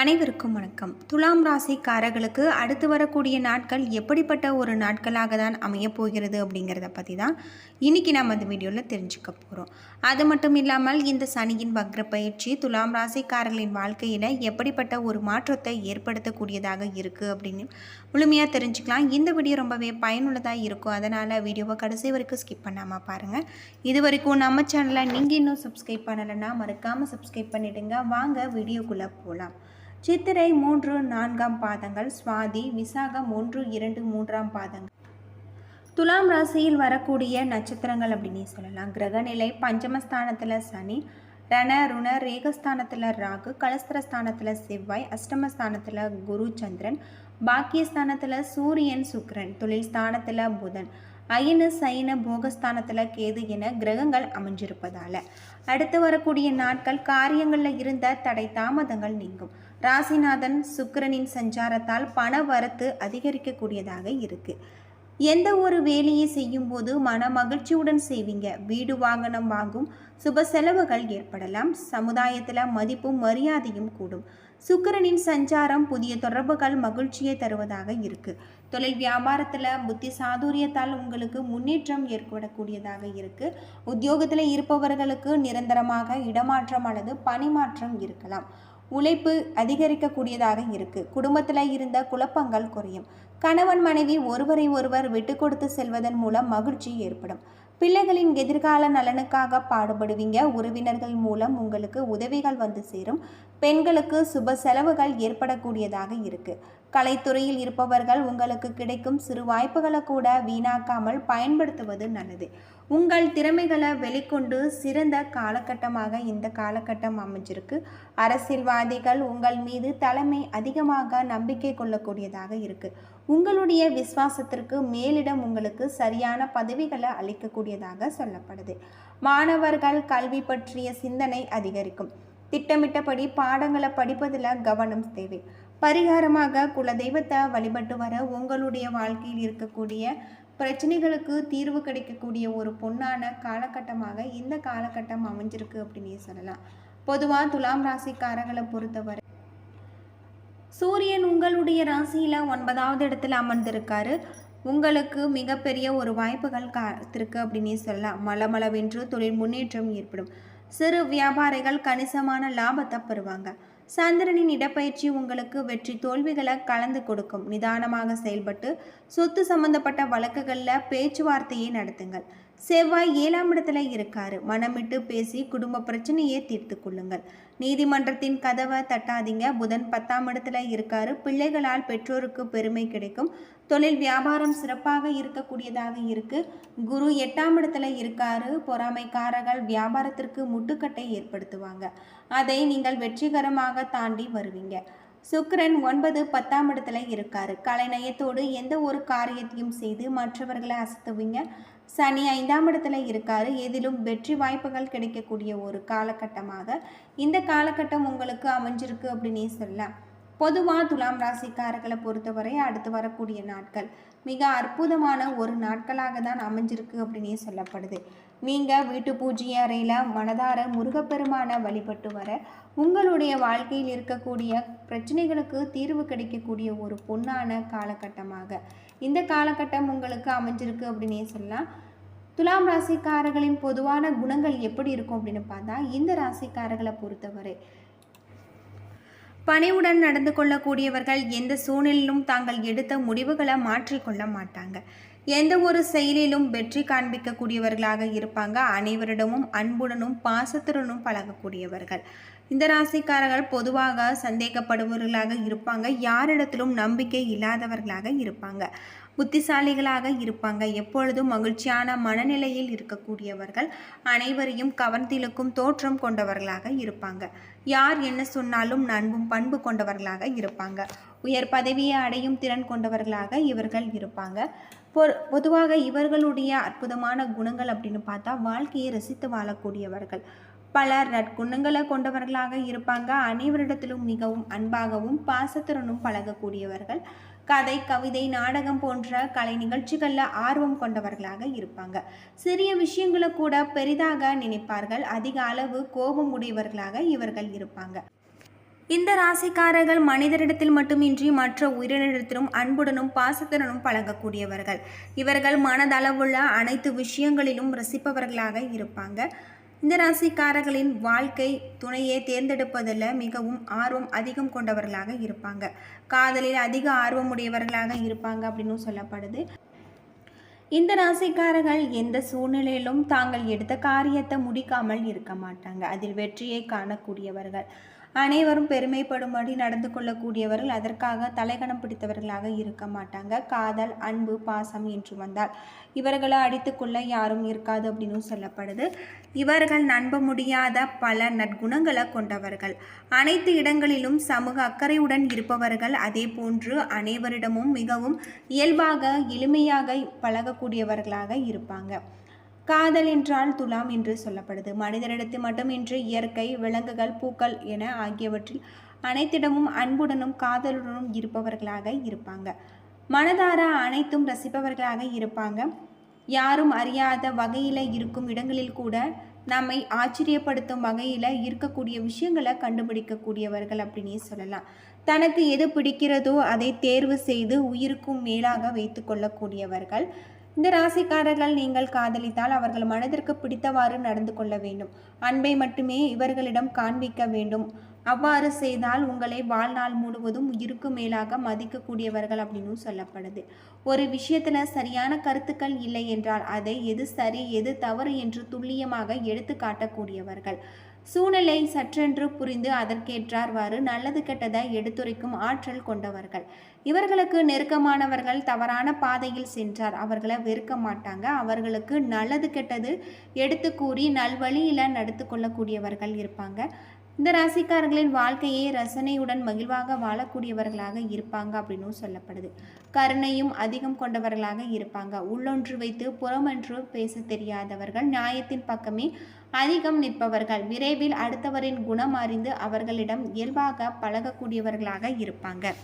அனைவருக்கும் வணக்கம். துலாம் ராசிக்காரர்களுக்கு அடுத்து வரக்கூடிய நாட்கள் எப்படிப்பட்ட ஒரு நாட்களாக தான் அமையப் போகிறது அப்படிங்கிறத பற்றி தான் இன்றைக்கி நம்ம இந்த வீடியோவில் தெரிஞ்சுக்க போகிறோம் அது மட்டும் இல்லாமல் இந்த சனியின் வக்ர பயிற்சி துலாம் ராசிக்காரர்களின் வாழ்க்கையில் எப்படிப்பட்ட ஒரு மாற்றத்தை ஏற்படுத்தக்கூடியதாக இருக்குது அப்படின்னு முழுமையாக தெரிஞ்சுக்கலாம். இந்த வீடியோ ரொம்பவே பயனுள்ளதாக இருக்கும். அதனால் வீடியோவை கடைசி வரைக்கும் ஸ்கிப் பண்ணாமல் பாருங்கள் இது வரைக்கும் நம்ம சேனலை நீங்கள் இன்னும் சப்ஸ்கிரைப் பண்ணலைன்னா மறக்காமல் சப்ஸ்கிரைப் பண்ணிவிடுங்க வாங்க வீடியோக்குள்ளே போகலாம் சித்திரை மூன்று நான்காம் பாதங்கள் சுவாதி விசாகம் ஒன்று இரண்டு மூன்றாம் பாதங்கள். துலாம் ராசியில் வரக்கூடிய நட்சத்திரங்கள் அப்படின்னு சொல்லலாம். கிரகநிலை பஞ்சமஸ்தானத்தில் சனி ரண ருண ரேகஸ்தானத்தில் ராகு கலஸ்திரஸ்தானத்தில் செவ்வாய் அஷ்டமஸ்தானத்தில் குரு சந்திரன் பாக்கியஸ்தானத்தில் சூரியன் சுக்ரன் தொழில் ஸ்தானத்தில் புதன் அயன சைன போகஸ்தானத்தில் கேது என கிரகங்கள் அமைஞ்சிருப்பதால். அடுத்து வரக்கூடிய நாட்கள் காரியங்களில் இருந்த தடை தாமதங்கள் நீங்கும். ராசிநாதன் சுக்கிரனின் சஞ்சாரத்தால் பண வரத்து அதிகரிக்கக்கூடியதாக இருக்கு. எந்த ஒரு வேலையை செய்யும்போது மன மகிழ்ச்சியுடன் செய்வீங்க? வீடு வாகனம் வாங்கும் சுப செலவுகள் ஏற்படலாம். சமுதாயத்தில் மதிப்பும் மரியாதையும் கூடும். சுக்கிரனின் சஞ்சாரம் புதிய தொடர்புகள் மகிழ்ச்சியை தருவதாக இருக்கு. தொழில் வியாபாரத்தில் புத்தி சாதுரியத்தால் உங்களுக்கு முன்னேற்றம் ஏற்படக்கூடியதாக இருக்கு. உத்தியோகத்தில் இருப்பவர்களுக்கு நிரந்தரமாக இடமாற்றம் அல்லது பணிமாற்றம் இருக்கலாம். உழைப்பு அதிகரிக்கக்கூடியதாக இருக்கு. குடும்பத்தில் இருந்த குழப்பங்கள் குறையும். கணவன் மனைவி ஒருவரை ஒருவர் விட்டு கொடுத்து செல்வதன் மூலம் மகிழ்ச்சி ஏற்படும். பிள்ளைகளின் எதிர்கால நலனுக்காக பாடுபடுவீங்க. உறவினர்கள் மூலம் உங்களுக்கு உதவிகள் வந்து சேரும். பெண்களுக்கு சுப செலவுகள் ஏற்படக்கூடியதாக இருக்கு. கலைத்துறையில் இருப்பவர்கள் உங்களுக்கு கிடைக்கும் சிறு வாய்ப்புகளை கூட வீணாக்காமல் பயன்படுத்துவது நல்லது. உங்கள் திறமைகளை வெளிக்கொண்டு சிறந்த காலகட்டமாக இந்த காலகட்டம் அமைஞ்சிருக்கு. அரசியல்வாதிகள் உங்கள் மீது தலைமை அதிகமாக நம்பிக்கை கொள்ளக்கூடியதாக இருக்குது உங்களுடைய விசுவாசத்திற்கு மேலிடம் உங்களுக்கு சரியான பதவிகளை அளிக்கக்கூடியதாக சொல்லப்படுது. மாணவர்கள் கல்வி பற்றிய சிந்தனை அதிகரிக்கும். திட்டமிட்டபடி பாடங்களை படிப்பதில் கவனம் தேவை. பரிகாரமாக குலதெய்வத்தை வழிபட்டு வர உங்களுடைய வாழ்க்கையில் இருக்கக்கூடிய பிரச்சனைகளுக்கு தீர்வு கிடைக்கக்கூடிய ஒரு பொன்னான காலகட்டமாக இந்த காலகட்டம் அமைஞ்சிருக்கு அப்படின்னு சொல்லலாம். பொதுவாக துலாம் ராசிக்காரங்களை பொறுத்தவரை சூரியன் உங்களுடைய ராசியில் ஒன்பதாவது இடத்துல அமர்ந்திருக்காரு. உங்களுக்கு மிகப்பெரிய ஒரு வாய்ப்புகள் காத்திருக்கு அப்படின்னு சொல்லலாம். மலமளவென்று தொழில் முன்னேற்றம் ஏற்படும். சிறு வியாபாரிகள் கணிசமான லாபத்தை பெறுவாங்க. சந்திரனின் இடப்பயிற்சி உங்களுக்கு வெற்றி தோல்விகளை கலந்து கொடுக்கும். நிதானமாக செயல்பட்டு சொத்து சம்பந்தப்பட்ட வழக்குகளில் பேச்சுவார்த்தையை நடத்துங்கள். செவ்வாய் ஏழாம் இடத்துல இருக்காரு. மனமிட்டு பேசி குடும்ப பிரச்சனையை தீர்த்து கொள்ளுங்கள். நீதிமன்றத்தின் கதவை தட்டாதீங்க. புதன் பத்தாம் இடத்துல இருக்காரு. பிள்ளைகளால் பெற்றோருக்கு பெருமை கிடைக்கும். தொழில் வியாபாரம் சிறப்பாக இருக்கக்கூடியதாக இருக்கு. குரு எட்டாம் இடத்துல இருக்காரு. பொறாமைக்காரர்கள் வியாபாரத்திற்கு முட்டுக்கட்டை ஏற்படுத்துவாங்க. அதை நீங்கள் வெற்றிகரமாக தாண்டி வருவீங்க. சுக்கரன் ஒன்பது பத்தாம் இடத்துல இருக்காரு. கலைநயத்தோடு எந்த ஒரு காரியத்தையும் செய்து மற்றவர்களை அசத்துவீங்க. சனி ஐந்தாம் இடத்துல இருக்காரு. எதிலும் வெற்றி வாய்ப்புகள் கிடைக்கக்கூடிய ஒரு காலகட்டமாக இந்த காலகட்டம் உங்களுக்கு அமைஞ்சிருக்கு அப்படின்னே சொல்லலாம். பொதுவாக துலாம் ராசிக்காரர்களை பொறுத்தவரை அடுத்து வரக்கூடிய நாட்கள் மிக அற்புதமான ஒரு நாட்களாக தான் அமைஞ்சிருக்கு அப்படின்னே சொல்லப்படுது. நீங்கள் வீட்டு பூஜை அறையில் மனதார முருகப்பெருமானை வழிபட்டு வர உங்களுடைய வாழ்க்கையில் இருக்கக்கூடிய பிரச்சனைகளுக்கு தீர்வு கிடைக்கக்கூடிய ஒரு பொன்னான காலகட்டமாக. இந்த காலகட்டம் உங்களுக்கு அமைஞ்சிருக்கு அப்படின்னே சொல்லலாம். துலாம் ராசிக்காரர்களின் பொதுவான குணங்கள் எப்படி இருக்கும் அப்படின்னு பார்த்தா இந்த ராசிக்காரர்களை பொறுத்தவரை பணிவுடன் நடந்து கொள்ளக்கூடியவர்கள் எந்த சூழ்நிலையிலும் தாங்கள் எடுத்த முடிவுகளை மாற்றிக்கொள்ள மாட்டாங்க. எந்த ஒரு செயலிலும் வெற்றி காண்பிக்கக்கூடியவர்களாக இருப்பாங்க. அனைவரிடமும் அன்புடனும் பாசத்துடனும் பழகக்கூடியவர்கள். இந்த ராசிக்காரர்கள் பொதுவாக சந்தேகப்படுபவர்களாக இருப்பாங்க. யாரிடத்திலும் நம்பிக்கை இல்லாதவர்களாக இருப்பாங்க. புத்திசாலிகளாக இருப்பாங்க. எப்பொழுதும் மகிழ்ச்சியான மனநிலையில் இருக்கக்கூடியவர்கள் அனைவரையும் கவர்ந்திழுக்கும் தோற்றம் கொண்டவர்களாக இருப்பாங்க. யார் என்ன சொன்னாலும் நண்பும் பண்பு கொண்டவர்களாக இருப்பாங்க. உயர் பதவியை அடையும் திறன் கொண்டவர்களாக இவர்கள் இருப்பாங்க. பொ- பொதுவாக இவர்களுடைய அற்புதமான குணங்கள் அப்படின்னு பார்த்தா வாழ்க்கையை ரசித்து வாழக்கூடியவர்கள். பல நற்குணங்களை கொண்டவர்களாக இருப்பாங்க. அனைவரிடத்திலும் மிகவும் அன்பாகவும் பாசத்துடனும் பழகக்கூடியவர்கள். கதை கவிதை நாடகம் போன்ற கலை நிகழ்ச்சிகளில் ஆர்வம் கொண்டவர்களாக இருப்பாங்க. சிறிய விஷயங்களை கூட பெரிதாக நினைப்பார்கள். அதிக அளவு கோபம் உடையவர்களாக இவர்கள் இருப்பாங்க. இந்த ராசிக்காரர்கள் மனிதரிடத்தில் மட்டுமின்றி மற்ற உயிரினத்திலும் அன்புடனும் பாசத்துடனும் பழகக்கூடியவர்கள். இவர்கள் மனதளவுள்ள அனைத்து விஷயங்களிலும் ரசிப்பவர்களாக இருப்பாங்க. இந்த ராசிக்காரர்களின் வாழ்க்கை துணையை தேர்ந்தெடுப்பதில் மிகவும் ஆர்வம் அதிகம் கொண்டவர்களாக இருப்பாங்க. காதலில் அதிக ஆர்வமுடையவர்களாக இருப்பாங்க அப்படின்னு சொல்லப்படுது. இந்த ராசிக்காரர்கள் எந்த சூழ்நிலையிலும் தாங்கள் எடுத்த காரியத்தை முடிக்காமல் இருக்க மாட்டாங்க. அதில் வெற்றியை காணக்கூடியவர்கள். அனைவரும் பெருமைப்படும்படி நடந்து கொள்ளக்கூடியவர்கள் அதற்காக தலைகணம் பிடித்தவர்களாக இருக்க மாட்டாங்க. காதல் அன்பு பாசம் என்று வந்தால் இவர்களை அடித்துக்கொள்ள யாரும் இருக்காது அப்படின்னு சொல்லப்படுது. இவர்கள் நம்ப முடியாத பல நற்குணங்களை கொண்டவர்கள். அனைத்து இடங்களிலும் சமூக அக்கறையுடன் இருப்பவர்கள் அதே போன்று அனைவரிடமும் மிகவும் இயல்பாக எளிமையாக பழகக்கூடியவர்களாக இருப்பாங்க. காதல் என்றால் துலாம் என்று சொல்லப்படுது. மனிதரிடத்து மட்டுமின்றி இயற்கை விலங்குகள் பூக்கள் என ஆகியவற்றில் அனைத்திடமும் அன்புடனும் காதலுடனும் இருப்பவர்களாக இருப்பாங்க. மனதார அனைத்தும் ரசிப்பவர்களாக இருப்பாங்க. யாரும் அறியாத வகையில் இருக்கும் இடங்களில் கூட நம்மை ஆச்சரியப்படுத்தும் வகையில் இருக்கக்கூடிய விஷயங்களை கண்டுபிடிக்கக்கூடியவர்கள் அப்படின்னே சொல்லலாம். தனக்கு எது பிடிக்கிறதோ அதை தேர்வு செய்து உயிருக்கும் மேலாக வைத்து கொள்ளக்கூடியவர்கள். இந்த ராசிக்காரர்கள் நீங்கள் காதலித்தால் அவர்கள் மனதிற்கு பிடித்தவாறு நடந்து கொள்ள வேண்டும். அன்பை மட்டுமே இவர்களிடம் காண்பிக்க வேண்டும். அவ்வாறு செய்தால் உங்களை வாழ்நாள் முழுவதும் உயிருக்கு மேலாக மதிக்கக்கூடியவர்கள் அப்படின்னு சொல்லப்படுது. ஒரு விஷயத்தில் சரியான கருத்துக்கள் இல்லை என்றால் அதை எது சரி எது தவறு என்று துல்லியமாக எடுத்து காட்டக்கூடியவர்கள். சூழ்நிலை சற்றென்று புரிந்து அதற்கேற்றார்வாறு நல்லது கெட்டதை எடுத்துரைக்கும் ஆற்றல் கொண்டவர்கள். இவர்களுக்கு நெருக்கமானவர்கள் தவறான பாதையில் சென்றார். அவர்களை வெறுக்க மாட்டாங்க. அவர்களுக்கு நல்லது கெட்டது எடுத்து கூறி நல்வழியில் நடத்து கொள்ளக்கூடியவர்கள் இருப்பாங்க. இந்த ராசிக்காரர்களின் வாழ்க்கையை ரசனையுடன் மகிழ்வாக வாழக்கூடியவர்களாக இருப்பாங்க அப்படின்னு சொல்லப்படுது. கருணையும் அதிகம் கொண்டவர்களாக இருப்பாங்க. உள்ளொன்று வைத்து புறமொன்று பேச தெரியாதவர்கள் நியாயத்தின் பக்கமே அதிகம் நிற்பவர்கள். விரைவில் அடுத்தவரின் குணம் அறிந்து அவர்களிடம் இயல்பாக பழகக்கூடியவர்களாக இருப்பாங்க.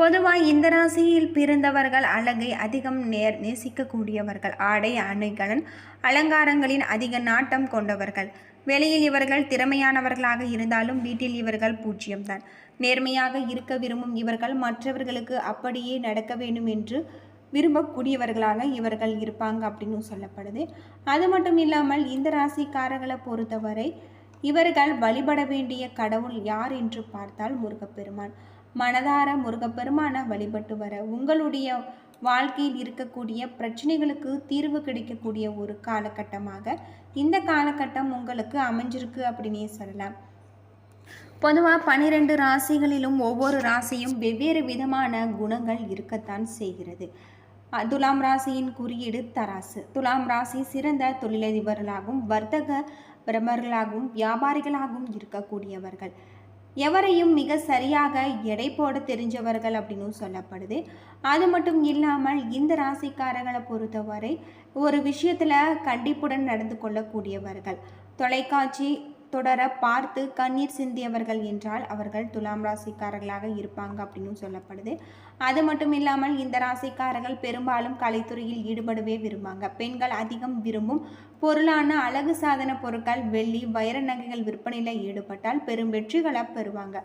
பொதுவாக இந்த ராசியில் பிறந்தவர்கள் அழகை அதிகம் நேர் நேசிக்கக்கூடியவர்கள். ஆடை அணைகளின் அலங்காரங்களின் அதிக நாட்டம் கொண்டவர்கள். வெளியில் இவர்கள் திறமையானவர்களாக இருந்தாலும் வீட்டில் இவர்கள் பூஜ்ஜியம்தான் நேர்மையாக இருக்க விரும்பும் இவர்கள் மற்றவர்களுக்கு அப்படியே நடக்க வேண்டும் என்று விரும்பக்கூடியவர்களாக இவர்கள் இருப்பாங்க அப்படின்னு சொல்லப்படுது. அது மட்டும் இல்லாமல் இந்த ராசிக்காரர்களை பொறுத்தவரை இவர்கள் வழிபட வேண்டிய கடவுள் யார் என்று பார்த்தால் முருகப்பெருமான். மனதார முருகப்பெருமான வழிபட்டு வர உங்களுடைய வாழ்க்கையில் இருக்கக்கூடிய பிரச்சனைகளுக்கு தீர்வு கிடைக்கக்கூடிய ஒரு காலகட்டமாக இந்த காலகட்டம் உங்களுக்கு அமைஞ்சிருக்கு அப்படின்னே சொல்லலாம். பொதுவாக பனிரெண்டு ராசிகளிலும் ஒவ்வொரு ராசியும் வெவ்வேறு விதமான குணங்கள் இருக்கத்தான் செய்கிறது. துலாம் ராசியின் குறியீடு தராசு. துலாம் ராசி சிறந்த தொழிலதிபர்களாகவும் வர்த்தக பிரமர்களாகவும் வியாபாரிகளாகவும் இருக்கக்கூடியவர்கள். எவரையும் மிக சரியாக எடை போட தெரிஞ்சவர்கள் அப்படின்னு சொல்லப்படுது. அது மட்டும் இல்லாமல் இந்த ராசிக்காரர்களை பொறுத்தவரை ஒரு விஷயத்தில் கண்டிப்புடன் நடந்து கொள்ளக்கூடியவர்கள். தொலைக்காட்சி தொடர பார்த்து கண்ணீர் சிந்தியவர்கள் என்றால் அவர்கள் துலாம் ராசிக்காரர்களாக இருப்பாங்க அப்படின்னு சொல்லப்படுது. அது மட்டும் இல்லாமல் இந்த ராசிக்காரர்கள் பெரும்பாலும் கலைத்துறையில் ஈடுபடவே விரும்பாங்க. பெண்கள் அதிகம் விரும்பும் பொருளான அழகு சாதன பொருட்கள் வெள்ளி வைர நகைகள் விற்பனையில் ஈடுபட்டால் பெரும் வெற்றிகளை பெறுவாங்க.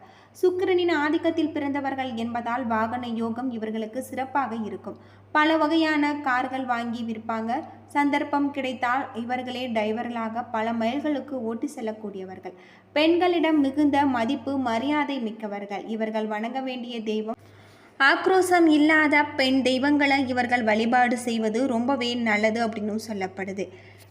சுக்கிரனின் ஆதிக்கத்தில் பிறந்தவர்கள் என்பதால் வாகன யோகம் இவர்களுக்கு சிறப்பாக இருக்கும். பல வகையான கார்கள் வாங்கி விற்பாங்க. சந்தர்ப்பம் கிடைத்தால் இவர்களே டிரைவர்களாக பல மைல்களுக்கு ஓட்டி செல்லக்கூடியவர்கள். பெண்களிடம் மிகுந்த மதிப்பு மரியாதை மிக்கவர்கள். இவர்கள் வணங்க வேண்டிய தெய்வம். ஆக்ரோசம் இல்லாத பெண் தெய்வங்களை இவர்கள் வழிபாடு செய்வது ரொம்பவே நல்லது அப்படின்னு சொல்லப்படுது.